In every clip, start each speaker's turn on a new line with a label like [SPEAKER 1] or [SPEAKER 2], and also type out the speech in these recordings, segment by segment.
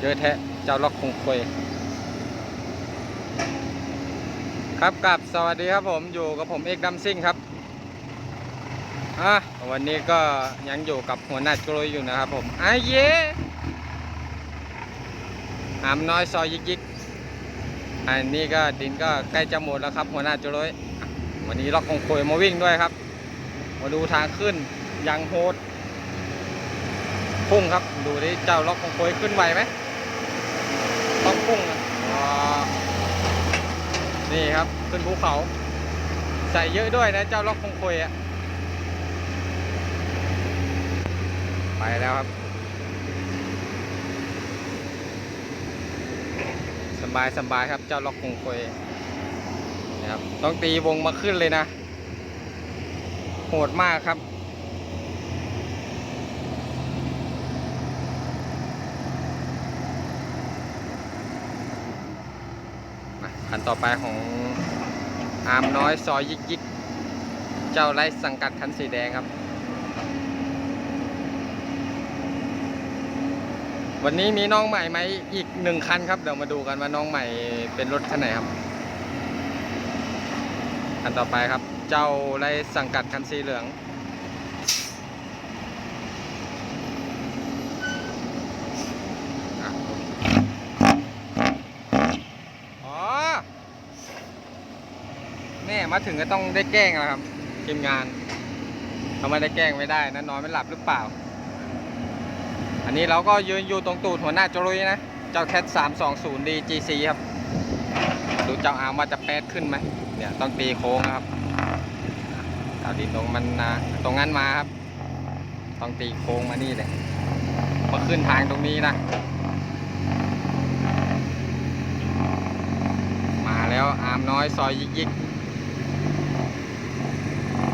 [SPEAKER 1] เยอะแทะเจ้าล็อกคงควยครับกับสวัสดีครับผมอยู่กับผมเอกดัมซิ่งครับอะวันนี้ก็ยังอยู่กับหัวหน้ากลยอยู่นะครับผมไอ้เย่หามน้อยซอยยิกยิกอันนี้ก็ดินก็ใกล้จะหมดแล้วครับ หัวหน้าจุลยวันนี้ล็อกคงควยมาวิ่งด้วยครับ มาดูทางขึ้นยังโหดพุ่งครับ ดูดิเจ้าล็อกคงควยขึ้นไหวไหมต้องพุ่งนะอ๋อ นี่ครับขึ้นภูเขา ใส่เยอะด้วยนะเจ้าล็อกคงควยอะไปแล้วครับ สบายสบายครับเจ้าล็อกคงควยนะครับต้องตีวงมาขึ้นเลยนะ โหดมากครับ มาคันต่อไปของอาร์มน้อยซอยยิกยิกเจ้าไรสังกัดคันสีแดงครับ วันนี้มีน้องใหม่ไหมอีกหนึ่งคันครับ เดี๋ยวมาดูกันว่าน้องใหม่เป็นรถคันไหนครับคันต่อไปครับ เจ้าไรสังกัดคันสีเหลือง อะอ๋อแมาถึงก็ต้องได้แกล้งแล้วครับทีมงานทำไมได้แกล้งไม่ได้นะนอนไม่หลับหรือเปล่า อันนี้เราก็ยืนอยู่ตรงตูดหัวหน้าจรุยนะ เจ้าแคท320 DGC ครับ ดูเจ้าอาร์มว่าจะแป๊ดขึ้นไหมเนี่ยต้องตีโค้งนะครับเอาดินตรงมันนะตรงนั้นมาครับ ต้องตีโค้งมานี่เลยมาขึ้นทางตรงนี้นะมาแล้วอาร์มน้อยซอยยิกยิก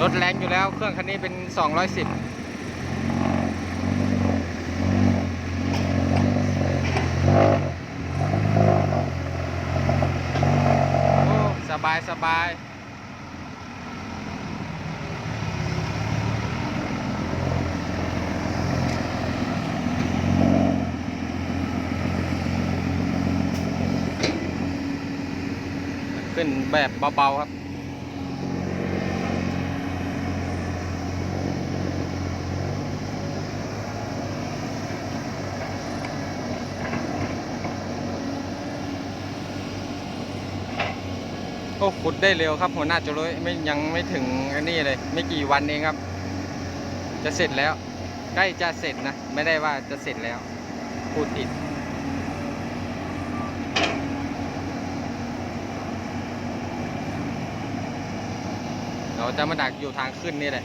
[SPEAKER 1] รถแรงอยู่แล้วเครื่องคันนี้เป็น 210โอ้สบาย สบาย ขึ้นแบบเบา ๆ ครับ ขุดได้เร็วครับ หัวหน้าจุลยไม่ยังไม่ถึงอันนี้เลย ไม่กี่วันเองครับ จะเสร็จแล้ว ใกล้จะเสร็จนะ ไม่ได้ว่าจะเสร็จแล้วพูดผิดเราจะมาดักอยู่ทางขึ้นนี่แหละ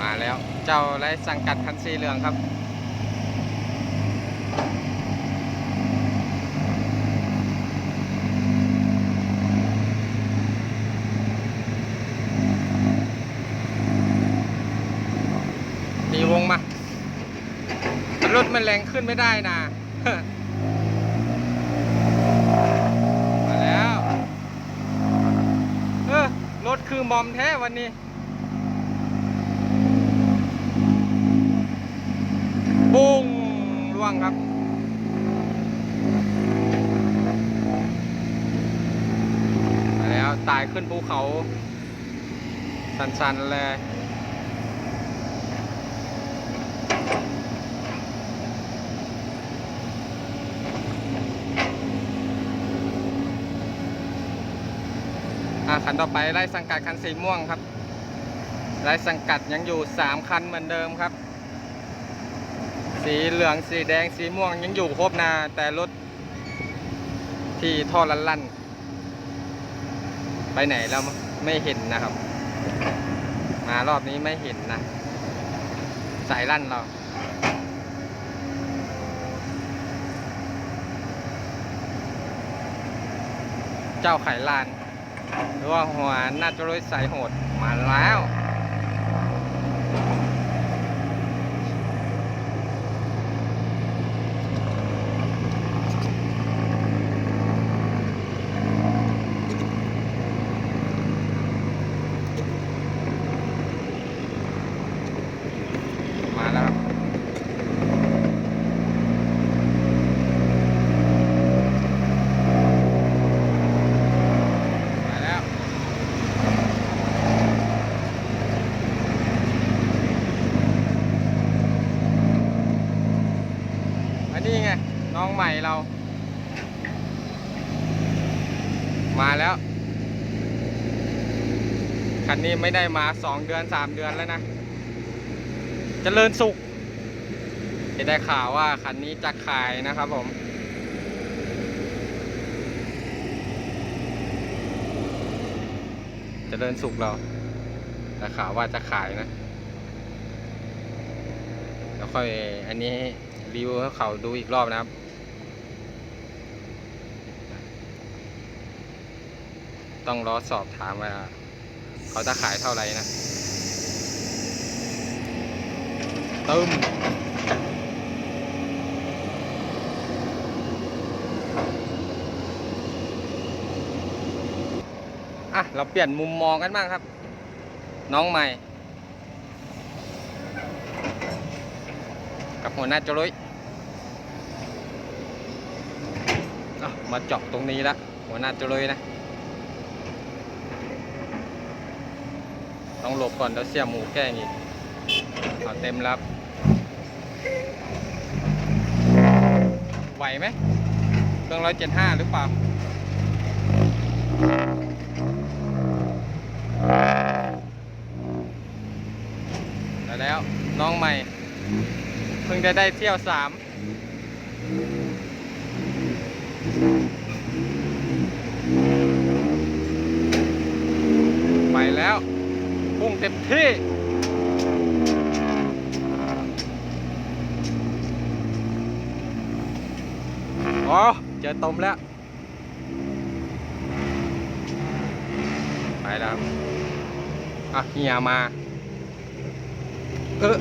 [SPEAKER 1] มาแล้ว เจ้าไรสังกัดคันสีเหลืองครับ ตีวงมา รถมัน แรงขึ้นไม่ได้นะมาแล้วเออรถคือมอมแท้วันนี้ บุ้งล่วงครับมาแล้วตายขึ้นภูเขา สันๆเลย คันต่อไปไล่สังกัดคันสีม่วงครับไล่สังกัดยังอยู่สามคันเหมือนเดิมครับ สีเหลืองสีแดงสีม่วงยังอยู่ครบนาแต่รถที่ท่อลันลั่นไปไหนแล้วไม่เห็นนะครับ มารอบนี้ไม่เห็นนะ สายลั่นเราเจ้าไข่ลาน หรือว่าหัวน้าจะรวยสายโหดมาแล้วมาแล้ว มาแล้ว คันนี้ไม่ได้มาสองเดือนสามเดือนแล้วนะจเจริญสุขจะได้ข่าวว่าคันนี้จะขายนะครับผมจเจริญสุขเราแต่ข่าวว่าจะขายนะแล้วค่อยอันนี้รีวิวให้เขาดูอีกรอบนะครับ ต้องรอสอบถามว่า เขาจะขายเท่าไหร่นะตึมอะ เราเปลี่ยนมุมมองกันบ้างครับ น้องใหม่ กับหัวหน้าจรุยอะมาเจาะตรงนี้ละหัวหน้าจรุยนะ ต้องหลบก่อนแล้วเสียหมูแกล้งอีกเอาเต็มรับ ไหวไหมเครื่องร้อยเจ็ดห้าหรือเปล่าได้แล้วน้องใหม่ เพิ่งได้ได้เที่ยวสามไปแล้ว พุ่งเต็มที่อ๋อเจอตมแล้ว ไปแล้วอะเฮียมา เออ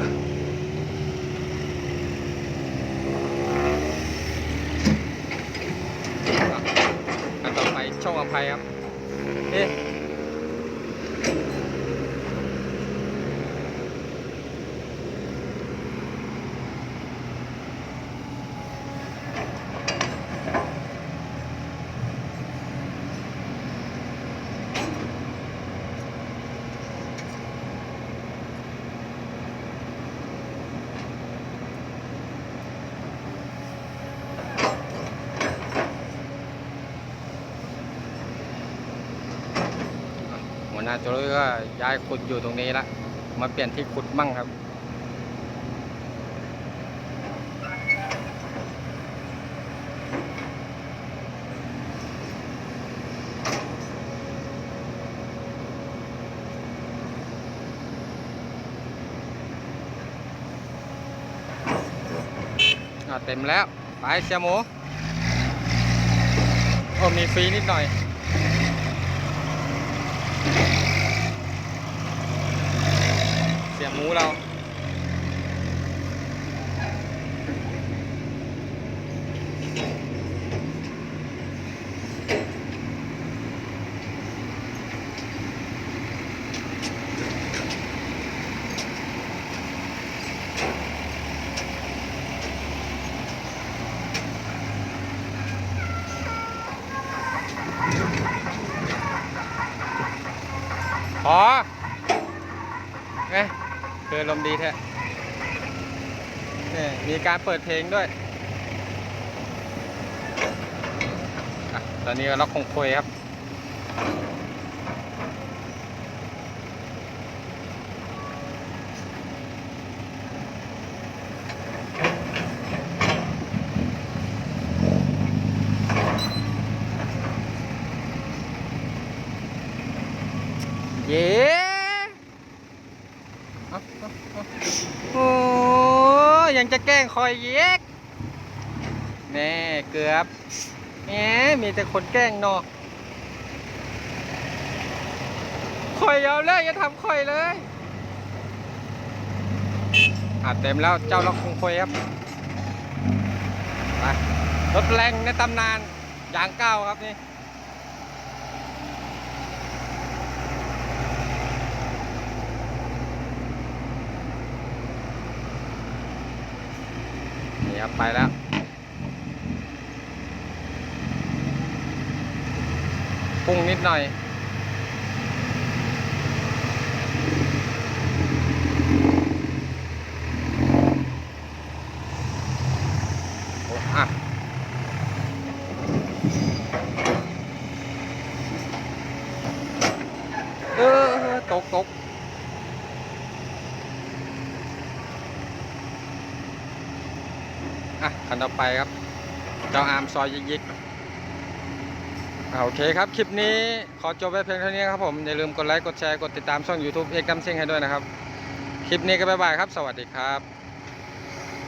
[SPEAKER 1] อะอันต่อไปช่องอภัยครับ เอ๊ะ น้าโจรก็ย้ายขุดอยู่ตรงนี้ละ มาเปลี่ยนที่ขุดมั่งครับอะเต็มแล้ว ไปเชียหมูโอ้มีฟรีนิดหน่อย เสียหมูเรา พอเอ๊ะคือลม ณ์ดีแท้นี่มีการเปิดเพลงด้วยอตอนนี้ก็ล็อกคงคุยครับ เย้เอาเอาเอาโอ้ ยังจะแกล้งคอยเย็กแน่เกือบแหมมีแต่คนแกล้งเนอะคอยเอาเลยอย่าทำคอยเลยอะเต็มแล้วเจ้าล็อกคงคอยครับไปรถแรงในตำนานอย่างเก้าครับนี่ ครับ ไปแล้ว พุ่งนิดหน่อยอ้อะเออตกตก อะคันต่อไปครับ เจ้าอาร์มซอยยิกยิกโอเคครับ คลิปนี้ขอจบไว้เพียงเท่านี้ครับผม อย่าลืมกดไลค์ กดแชร์ กดติดตามช่อง YouTube เอกดัมซิงให้ด้วยนะครับ คลิปนี้ก็บ๊ายบายครับ สวัสดีครับ